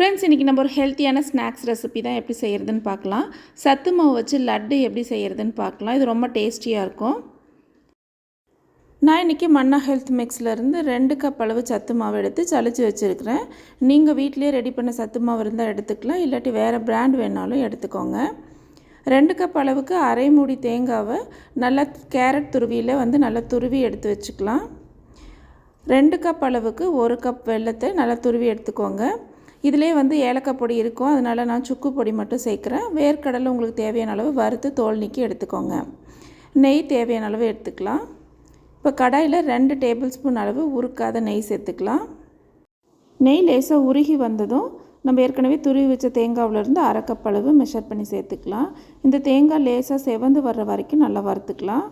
Friends இன்றைக்கி நம்ம ஒரு ஹெல்த்தியான ஸ்நாக்ஸ் ரெசிபி தான் எப்படி செய்கிறதுன்னு பார்க்கலாம். சத்து மாவு வச்சு லட்டு எப்படி செய்கிறதுன்னு பார்க்கலாம். இது ரொம்ப டேஸ்டியாக இருக்கும். நான் இன்றைக்கி மன்னா ஹெல்த் மிக்ஸ்லேருந்து ரெண்டு கப் அளவு சத்து மாவு எடுத்து சளிச்சு வச்சுருக்கிறேன். நீங்கள் வீட்டிலேயே ரெடி பண்ண சத்து மாவு இருந்தால் எடுத்துக்கலாம். இல்லாட்டி வேறு பிராண்ட் வேணாலும் எடுத்துக்கோங்க. ரெண்டு கப் அளவுக்கு அரை மூடி தேங்காவை நல்லா கேரட் துருவியில் வந்து நல்லா துருவி எடுத்து வச்சுக்கலாம். ரெண்டு கப் அளவுக்கு ஒரு கப் வெள்ளத்தை நல்லா துருவி எடுத்துக்கோங்க. இதிலே வந்து ஏலக்காய் பொடி இருக்கும். அதனால் நான் சுக்கு பொடி மட்டும் சேர்க்குறேன். வேர்க்கடலை உங்களுக்கு தேவையான அளவு வறுத்து தோல் நீக்கி எடுத்துக்கோங்க. நெய் தேவையான அளவு எடுத்துக்கலாம். இப்போ கடாயில் ரெண்டு டேபிள் ஸ்பூன் அளவு உருக்காத நெய் சேர்த்துக்கலாம். நெய் லேசாக உருகி வந்ததும் நம்ம ஏற்கனவே துருவி வச்ச தேங்காவிலேருந்து அரை கப் அளவு மெஷர் பண்ணி சேர்த்துக்கலாம். இந்த தேங்காய் லேசாக செவந்து வர்ற வரைக்கும் நல்லா வறுத்துக்கலாம்.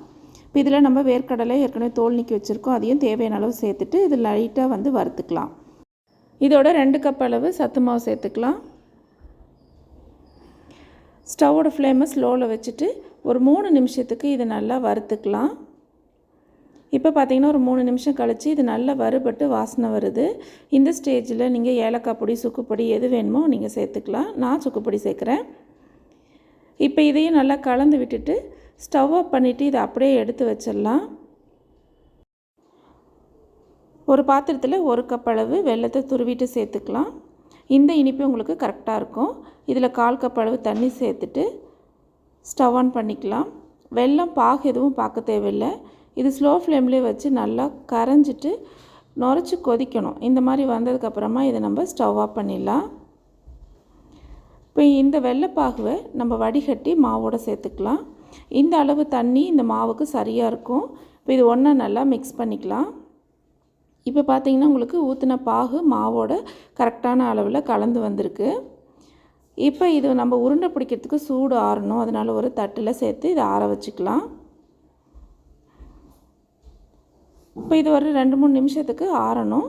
இப்போ இதில் நம்ம வேர்க்கடலை ஏற்கனவே தோல் நீக்கி வச்சுருக்கோம். அதையும் தேவையான அளவு சேர்த்துட்டு இது லைட்டாக வந்து வறுத்துக்கலாம். இதோட ரெண்டு கப் அளவு சத்து மாவு சேர்த்துக்கலாம். ஸ்டவோட ஃப்ளேமை ஸ்லோவில் வச்சுட்டு ஒரு மூணு நிமிஷத்துக்கு இதை நல்லா வறுத்துக்கலாம். இப்போ பார்த்திங்கன்னா ஒரு மூணு நிமிஷம் கழித்து இது நல்லா வறுபட்டு வாசனை வருது. இந்த ஸ்டேஜில் நீங்கள் ஏலக்காய் பொடி சுக்குப்பொடி எது வேணுமோ நீங்கள் சேர்த்துக்கலாம். நான் சுக்குப்பொடி சேர்க்குறேன். இப்போ இதையும் நல்லா கலந்து விட்டுட்டு ஸ்டவ் ஆஃப் பண்ணிவிட்டு இதை அப்படியே எடுத்து வச்சிடலாம். ஒரு பாத்திரத்தில் ஒரு கப் அளவு வெள்ளத்தை துருவிட்டு சேர்த்துக்கலாம். இந்த இனிப்பு உங்களுக்கு கரெக்டாக இருக்கும். இதில் கால் கப் அளவு தண்ணி சேர்த்துட்டு ஸ்டவ் ஆன் பண்ணிக்கலாம். வெள்ளம் பாகு எதுவும் பார்க்க தேவையில்லை. இது ஸ்லோ ஃப்ளேம்லேயே வச்சு நல்லா கரைஞ்சிட்டு நுரைச்சி கொதிக்கணும். இந்த மாதிரி வந்ததுக்கப்புறமா இதை நம்ம ஸ்டவ் ஆஃப் பண்ணிடலாம். இப்போ இந்த வெள்ளைப்பாகுவை நம்ம வடிகட்டி மாவோடு சேர்த்துக்கலாம். இந்த அளவு தண்ணி இந்த மாவுக்கு சரியாக இருக்கும். இப்போ இது ஒன்றா நல்லா மிக்ஸ் பண்ணிக்கலாம். இப்போ பார்த்திங்கன்னா உங்களுக்கு ஊற்றின பாகு மாவோட கரெக்டான அளவில் கலந்து வந்திருக்கு. இப்போ இது நம்ம உருண்டை பிடிக்கிறதுக்கு சூடு ஆறணும். அதனால் ஒரு தட்டில் சேர்த்து இதை ஆற வச்சுக்கலாம். இப்போ இது ஒரு ரெண்டு மூணு நிமிஷத்துக்கு ஆறணும்.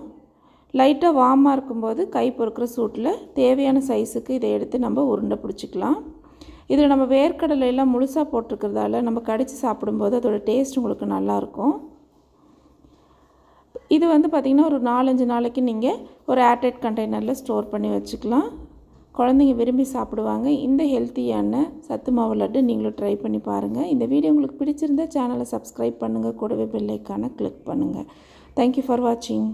லைட்டாக வார்மாக இருக்கும்போது கை பொறுக்கிற சூட்டில் தேவையான சைஸுக்கு இதை எடுத்து நம்ம உருண்டை பிடிச்சிக்கலாம். இதில் நம்ம வேர்க்கடலையெல்லாம் முழுசாக போட்டிருக்கிறதால நம்ம கடித்து சாப்பிடும்போது அதோடய டேஸ்ட் உங்களுக்கு நல்லாயிருக்கும் இது வந்து பார்த்திங்கன்னா ஒரு நாலஞ்சு நாளைக்கு நீங்கள் ஒரு ஏர்டைட் கண்டெய்னரில் ஸ்டோர் பண்ணி வச்சுக்கலாம். குழந்தைங்க விரும்பி சாப்பிடுவாங்க. இந்த ஹெல்த்தியான சத்து மாவு லட்டு நீங்களும் ட்ரை பண்ணி பாருங்கள் இந்த வீடியோ உங்களுக்கு பிடிச்சிருந்தா சேனலை சப்ஸ்கிரைப் பண்ணுங்கள் கூடவே பெல்லைக்கான கிளிக் பண்ணுங்கள் தேங்க்யூ ஃபார் வாட்சிங்